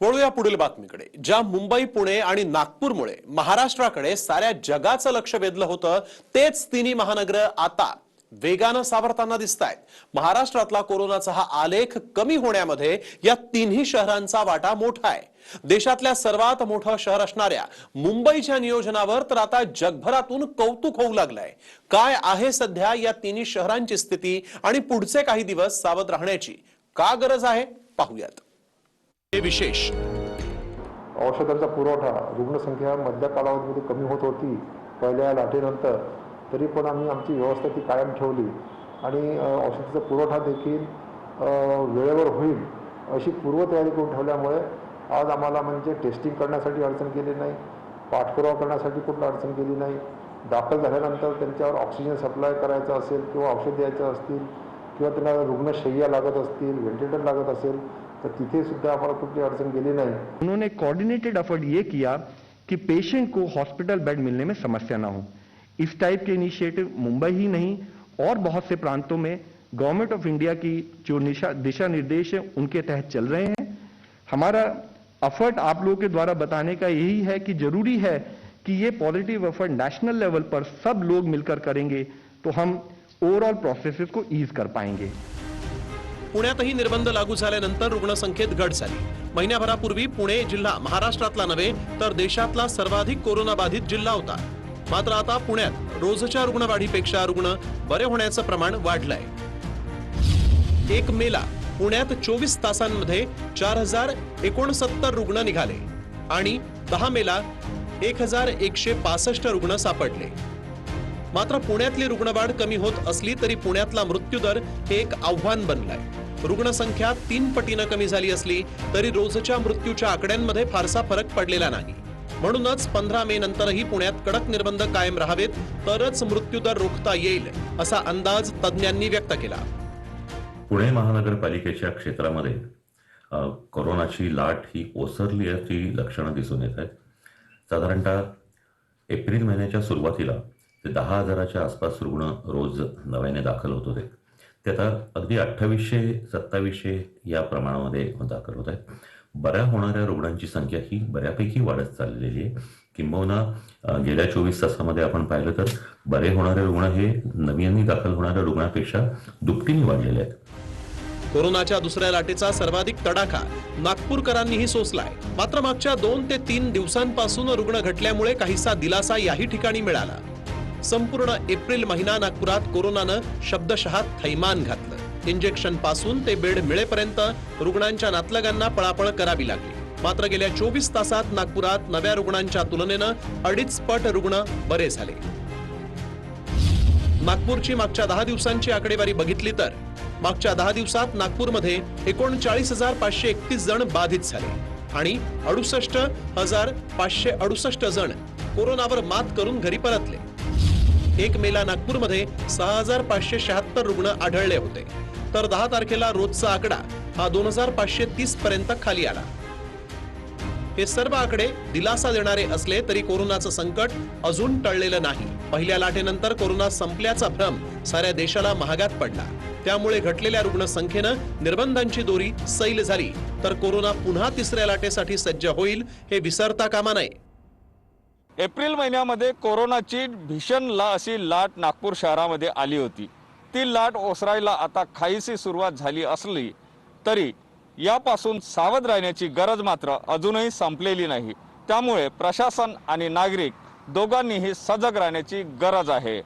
वळूया पुढील बातमीकडे. ज्या मुंबई पुणे आणि नागपूरमुळे महाराष्ट्राकडे साऱ्या जगाचं लक्ष वेधलं होतं तेच तिन्ही महानगर आता वेगानं सावरताना दिसत आहेत महाराष्ट्रातला कोरोनाचा हा आलेख कमी होण्यामध्ये या तिन्ही शहरांचा वाटा मोठा आहे. देशातल्या सर्वात मोठं शहर असणाऱ्या मुंबईच्या नियोजनावर तर आता जगभरातून कौतुक होऊ लागलंय. काय आहे सध्या या तिन्ही शहरांची स्थिती आणि पुढचे काही दिवस सावध राहण्याची का गरज आहे? पाहूयात. हे विशेष. औषधांचा पुरवठा रुग्णसंख्या मधल्या कालावधीमध्ये कमी होत होती पहिल्या लाटेनंतर तरी पण आम्ही आमची व्यवस्था ती कायम ठेवली. आणि औषधाचा पुरवठा देखील वेळेवर होईल अशी पूर्वतयारी करून ठेवल्यामुळे आज आम्हाला म्हणजे टेस्टिंग करण्यासाठी अडचण गेली नाही पाठपुरावा करण्यासाठी कुठलं अडचण गेली नाही. दाखल झाल्यानंतर त्यांच्यावर ऑक्सिजन सप्लाय करायचं असेल किंवा औषध द्यायचं असतील किंवा त्यांना रुग्णशय्या लागत असतील व्हेंटिलेटर लागत असेल तर तिथे सुद्धा आम्हाला कुठली अडचण गेली नाही. उन्होंने कोऑर्डिनेटेड एफर्ट ये किया कि पेशेंट को हॉस्पिटल बेड मिलने में समस्या ना हो। इस टाइप के इनिशिएटिव मुंबई ही नहीं, और बहुत से प्रांतों में गवर्नमेंट ऑफ़ इंडिया की जो दिशा निर्देश है, उनके तहत चल रहे हैं। हमारा एफर्ट आप लोगों के द्वारा बताने का यही है कि ज़रूरी है कि ये पॉजिटिव एफर्ट नेशनल लेवल पर सब लोग मिलकर करेंगे तो हम ओवरऑल प्रोसेसेस को ईज कर पाएँगे। पुण्यातही निर्बंध लागू झाल्यानंतर रुग्णसंख्येत घट झाली. महिन्याभरापूर्वी पुणे जिल्हा महाराष्ट्रातला नव्हे तर देशातला सर्वाधिक कोरोना बाधित जिल्हा होता. मात्र आता पुण्यात रोजच्या रुग्णवाढीपेक्षा रुग्ण बरे होण्याचं प्रमाण वाढलंय. एक मेला पुण्यात चोवीस तासांमध्ये चार हजार एकोणसत्तर रुग्ण निघाले आणि दहा मेला एक हजार एकशे पासष्ट रुग्ण सापडले. मात्र पुण्यातली रुग्णवाढ कमी होत असली तरी पुण्यातला मृत्यूदर हे एक आव्हान बनलंय. रुग्णसंख्या तीन पटीनं कमी झाली असली तरी रोजच्या मृत्यूच्या आकड्यांमध्ये फारसा फरक पडलेला नाही. म्हणूनच पंधरा मे नंतरही पुण्यात कडक निर्बंध कायम राहावेत तरच मृत्यूदर रोखता येईल असा अंदाज तज्ज्ञांनी व्यक्त केला. पुणे महानगरपालिकेच्या क्षेत्रामध्ये कोरोनाची लाट ही ओसरली आहे ती लक्षणं दिसून येत आहेत. साधारणतः एप्रिल महिन्याच्या सुरुवातीला ते दहा हजाराच्या आसपास रुग्ण रोज नव्याने दाखल होत होते. ते आता अगदी अठ्ठावीसशे सत्तावीसशे या प्रमाणामध्ये दाखल होत आहेत बऱ्या होणाऱ्या रुग्णांची संख्या ही बऱ्यापैकी वाढत चाललेली आहे. किंबहुना गेल्या चोवीस तासामध्ये आपण पाहिलं तर बरे होणारे रुग्ण हे नव्याने दाखल होणाऱ्या रुग्णापेक्षा दुपटीने वाढलेले आहेत. कोरोनाच्या दुसऱ्या लाटेचा सर्वाधिक तडाखा नागपूरकरांनीही सोसलाय. मात्र मागच्या दोन ते तीन दिवसांपासून रुग्ण घटल्यामुळे काहीसा दिलासा याही ठिकाणी मिळाला. संपूर्ण एप्रिल महिना नागपुरात कोरोनानं शब्दशः थैमान घातलं. इंजेक्शनपासून ते बेड मिळेपर्यंत रुग्णांच्या नातलगांना पळापळ करावी लागली. मात्र गेल्या चोवीस तासात नागपुरात नव्या रुग्णांच्या तुलनेनं अडीच पट रुग्ण बरे झाले. नागपूरची मागच्या दहा दिवसांची आकडेवारी बघितली तर मागच्या दहा दिवसात नागपूरमध्ये एकोणचाळीस हजार पाचशे एकतीस जण बाधित झाले आणि अडुसष्ट हजार पाचशे अडुसष्ट जण कोरोनावर मात करून घरी परतले. एक मेला नागपूरमध्ये सहा हजार पाचशे शहात्तर रुग्ण आढळले होते. तर दहा तारखेला रोजचा आकडा हा दोन हजार पाचशे तीस पर्यंत खाली आला. हे सर्व आकडे दिलासा देणारे असले तरी कोरोनाचं संकट अजून टळलेलं नाही. पहिल्या लाटेनंतर कोरोना संपल्याचा भ्रम साऱ्या देशाला महागात पडला. त्यामुळे घटलेल्या रुग्णसंख्येनं निर्बंधांची दोरी सैल झाली. तर कोरोना पुन्हा तिसऱ्या लाटेसाठी सज्ज होईल हे विसरता कामा नये. एप्रिल महिन्यामध्ये कोरोनाची भीषण ला अशी लाट नागपूर शहरामध्ये आली होती. ती लाट ओसरायला आता काहीशी सुरुवात झाली असली तरी यापासून सावध राहण्याची गरज मात्र अजूनही संपलेली नाही. त्यामुळे प्रशासन आणि नागरिक दोघांनीही सजग राहण्याची गरज आहे.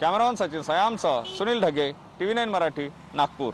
Cameraman Sachin सयामसह Sunil Dhage T V nine Marathi Nagpur.